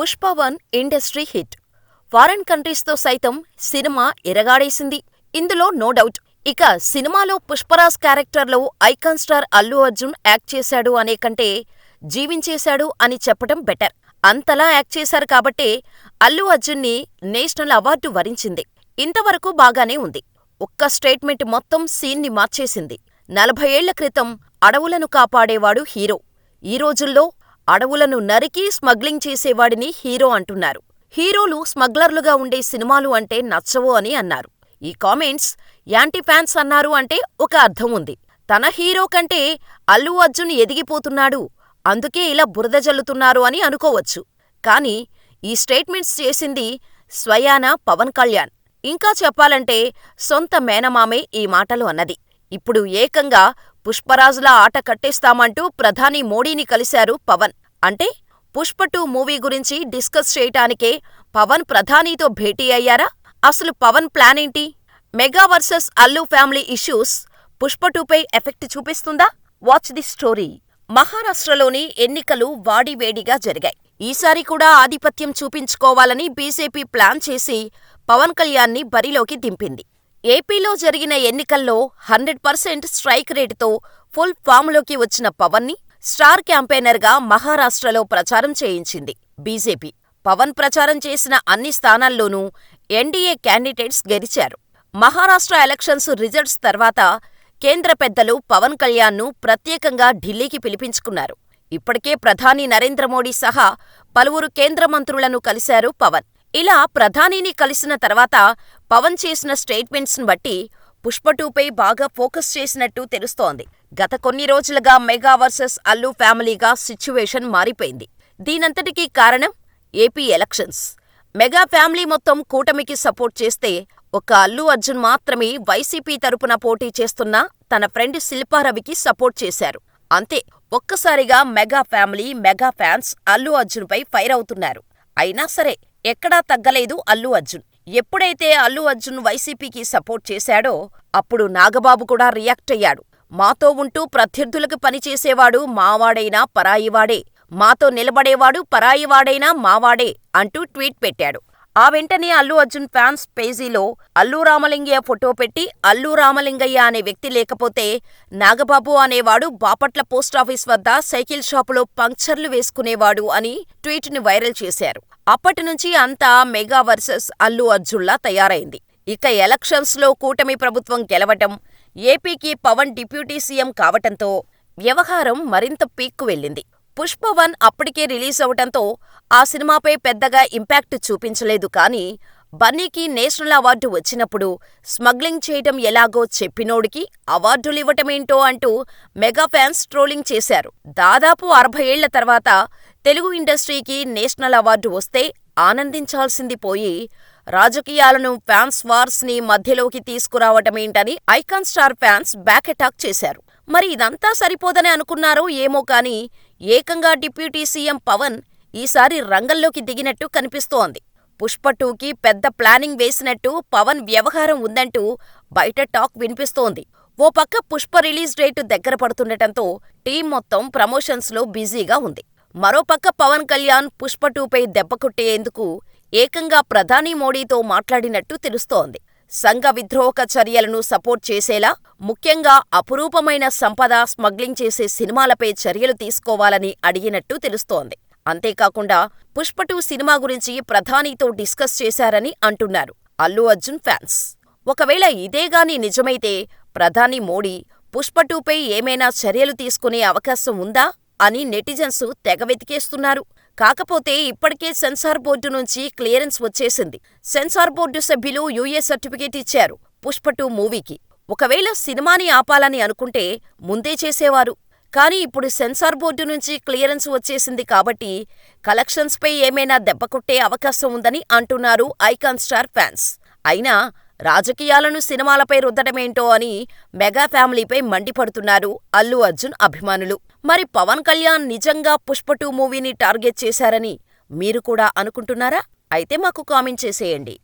Pushpa one industry hit. Foreign కంట్రీస్తో సైతం cinema ఇరగాడేసింది. ఇందులో no doubt. ఇక సినిమాలో పుష్పరాజ్ క్యారెక్టర్లో icon star Allu Arjun act చేశాడు అనే కంటే జీవించేశాడు అని చెప్పటం బెటర్. అంతలా యాక్ట్ చేశారు కాబట్టే అల్లు అర్జున్ని నేషనల్ అవార్డు వరించింది. ఇంతవరకు బాగానే ఉంది. ఒక్క స్టేట్మెంట్ మొత్తం సీన్ని మార్చేసింది. నలభై ఏళ్ళ క్రితం అడవులను కాపాడేవాడు హీరో. ఈ రోజుల్లో అడవులను నరికి స్మగ్లింగ్ చేసేవాడిని హీరో అంటున్నారు. హీరోలు స్మగ్లర్లుగా ఉండే సినిమాలు అంటే నచ్చవు అని అన్నారు. ఈ కామెంట్స్ యాంటీ ఫ్యాన్స్ అన్నారు అంటే ఒక అర్థం ఉంది. తన హీరో కంటే అల్లు అర్జున్ ఎదిగిపోతున్నాడు, అందుకే ఇలా బురద జల్లుతున్నారు అని అనుకోవచ్చు. కానీ ఈ స్టేట్మెంట్స్ చేసింది స్వయానా పవన్ కళ్యాణ్. ఇంకా చెప్పాలంటే సొంత మేనమామే ఈ మాటలు అన్నది. ఇప్పుడు ఏకంగా పుష్పరాజులా ఆట కట్టేస్తామంటూ ప్రధాని మోడీని కలిశారు పవన్. అంటే పుష్ప టూ మూవీ గురించి డిస్కస్ చేయటానికే పవన్ ప్రధానితో భేటీ అయ్యారా? అసలు Pawan ప్లానేంటి? Mega versus Allu family issues Pushpa టూపై effect చూపిస్తుందా? Watch the story. మహారాష్ట్రలోని ఎన్నికలు వాడివేడిగా జరిగాయి. ఈసారి కూడా ఆధిపత్యం చూపించుకోవాలని బీజేపీ ప్లాన్ చేసి పవన్ కళ్యాణ్ని బరిలోకి దింపింది. ఏపీలో జరిగిన ఎన్నికల్లో హండ్రెడ్ పర్సెంట్ స్ట్రైక్ రేటుతో ఫుల్ ఫామ్లోకి వచ్చిన పవన్ని స్టార్ క్యాంపెయినర్గా మహారాష్ట్రలో ప్రచారం చేయించింది బీజేపీ. పవన్ ప్రచారం చేసిన అన్ని స్థానాల్లోనూ ఎన్డీఏ క్యాండిడేట్స్ గెలిచారు. మహారాష్ట్ర ఎలక్షన్స్ రిజల్ట్స్ తర్వాత కేంద్ర పెద్దలు పవన్ కళ్యాణ్ను ప్రత్యేకంగా ఢిల్లీకి పిలిపించుకున్నారు. ఇప్పటికే ప్రధాని నరేంద్ర మోడీ సహా పలువురు కేంద్ర మంత్రులను కలిశారు పవన్. ఇలా ప్రధానిని కలిసిన తర్వాత పవన్ చేసిన స్టేట్మెంట్స్ను బట్టి పుష్ప టూపై బాగా ఫోకస్ చేసినట్టు తెలుస్తోంది. గత కొన్ని రోజులుగా మెగా వర్సెస్ అల్లు ఫ్యామిలీగా సిచ్యువేషన్ మారిపోయింది. దీనంతటికీ కారణం ఏపీ ఎలక్షన్స్. మెగా ఫ్యామిలీ మొత్తం కూటమికి సపోర్ట్ చేస్తే ఒక్క అల్లు అర్జున్ మాత్రమే వైసీపీ తరపున పోటీ చేస్తున్న తన ఫ్రెండ్ శిల్పారవికి సపోర్ట్ చేశారు. అంతే ఒక్కసారిగా mega family, mega fans Allu అర్జున్పై fire అవుతున్నారు. అయినా సరే ఎక్కడా తగ్గలేదు అల్లు అర్జున్. ఎప్పుడైతే అల్లు అర్జున్ వైసీపీకి సపోర్ట్ చేశాడో అప్పుడు నాగబాబు కూడా రియాక్ట్ అయ్యాడు. మాతో ఉంటూ ప్రత్యర్థులకు పనిచేసేవాడు మావాడైనా పరాయివాడే, మాతో నిలబడేవాడు పరాయివాడైనా మావాడే అంటూ ట్వీట్ పెట్టాడు. ఆ వెంటనే అల్లు అర్జున్ ఫ్యాన్స్ పేజీలో అల్లు రామలింగయ్య ఫోటో పెట్టి అల్లు రామలింగయ్య అనే వ్యక్తి లేకపోతే నాగబాబు అనేవాడు బాపట్ల పోస్టాఫీస్ వద్ద సైకిల్ షాపులో పంక్చర్లు వేసుకునేవాడు అని ట్వీట్ని వైరల్ చేశారు. అప్పటినుంచి అంతా మెగా వర్సెస్ అల్లు అర్జున్లా తయారైంది. ఇక ఎలక్షన్స్లో కూటమి ప్రభుత్వం గెలవటం, ఏపీకి పవన్ డిప్యూటీ సీఎం కావటంతో వ్యవహారం మరింత పీక్కు వెళ్ళింది. పుష్ప వన్ అప్పటికే రిలీజ్ అవటంతో ఆ సినిమాపై పెద్దగా ఇంపాక్ట్ చూపించలేదు కానీ బన్నీకి నేషనల్ అవార్డు వచ్చినప్పుడు స్మగ్లింగ్ చేయటం ఎలాగో చెప్పినోడికి అవార్డులివ్వటమేంటో అంటూ మెగా ఫ్యాన్స్ ట్రోలింగ్ చేశారు. దాదాపు అరవై ఏళ్ళ తర్వాత తెలుగు ఇండస్ట్రీకి నేషనల్ అవార్డు వస్తే ఆనందించాల్సింది పోయి రాజకీయాలను ఫ్యాన్స్ వార్స్ని మధ్యలోకి తీసుకురావటమేంటని icon star fans back attack చేశారు. మరి ఇదంతా సరిపోదని అనుకున్నారో ఏమో కానీ ఏకంగా డిప్యూటీ సీఎం పవన్ ఈసారి రంగంలోకి దిగినట్టు కనిపిస్తోంది. పుష్ప టూకి పెద్ద ప్లానింగ్ వేసినట్టు పవన్ వ్యవహారం ఉందంటూ బయట టాక్ వినిపిస్తోంది. ఓ పక్క పుష్ప రిలీజ్ డేట్ దగ్గర పడుతుండటంతో టీం మొత్తం ప్రమోషన్స్లో బిజీగా ఉంది. మరోపక్క పవన్ కళ్యాణ్ పుష్ప టూపై దెబ్బ ఏకంగా ప్రధాని మోడీతో మాట్లాడినట్టు తెలుస్తోంది. సంఘ విద్రోహక చర్యలను సపోర్ట్ చేసేలా, ముఖ్యంగా అపురూపమైన సంపద స్మగ్లింగ్ చేసే సినిమాలపై చర్యలు తీసుకోవాలని అడిగినట్టు తెలుస్తోంది. అంతేకాకుండా పుష్పటూ సినిమా గురించి ప్రధానితో డిస్కస్ చేశారని అంటున్నారు అల్లు అర్జున్ ఫ్యాన్స్. ఒకవేళ ఇదేగాని నిజమైతే ప్రధాని మోడీ పుష్పటూపై ఏమైనా చర్యలు తీసుకునే అవకాశం ఉందా అని నెటిజన్స్ తెగ వెతికేస్తున్నారు. కాకపోతే ఇప్పటికే సెన్సార్ బోర్డు నుంచి క్లియరెన్స్ వచ్చేసింది. సెన్సార్ బోర్డు సభ్యులు యూఏ సర్టిఫికేట్ ఇచ్చారు పుష్ప టూ మూవీకి. ఒకవేళ సినిమాని ఆపాలని అనుకుంటే ముందే చేసేవారు. కానీ ఇప్పుడు సెన్సార్ బోర్డు నుంచి క్లియరెన్స్ వచ్చేసింది కాబట్టి కలెక్షన్స్పై ఏమైనా దెబ్బకొట్టే అవకాశం ఉందని అంటున్నారు ఐకాన్ స్టార్ ఫ్యాన్స్. అయినా రాజకీయాలను సినిమాలపై రుద్దటమేంటో అని మెగా ఫ్యామిలీపై మండిపడుతున్నారు అల్లు అర్జున్ అభిమానులు. మరి పవన్ కళ్యాణ్ నిజంగా పుష్ప టూ మూవీని టార్గెట్ చేశారని మీరు కూడా అనుకుంటున్నారా? అయితే మాకు కామెంట్ చేసేయండి.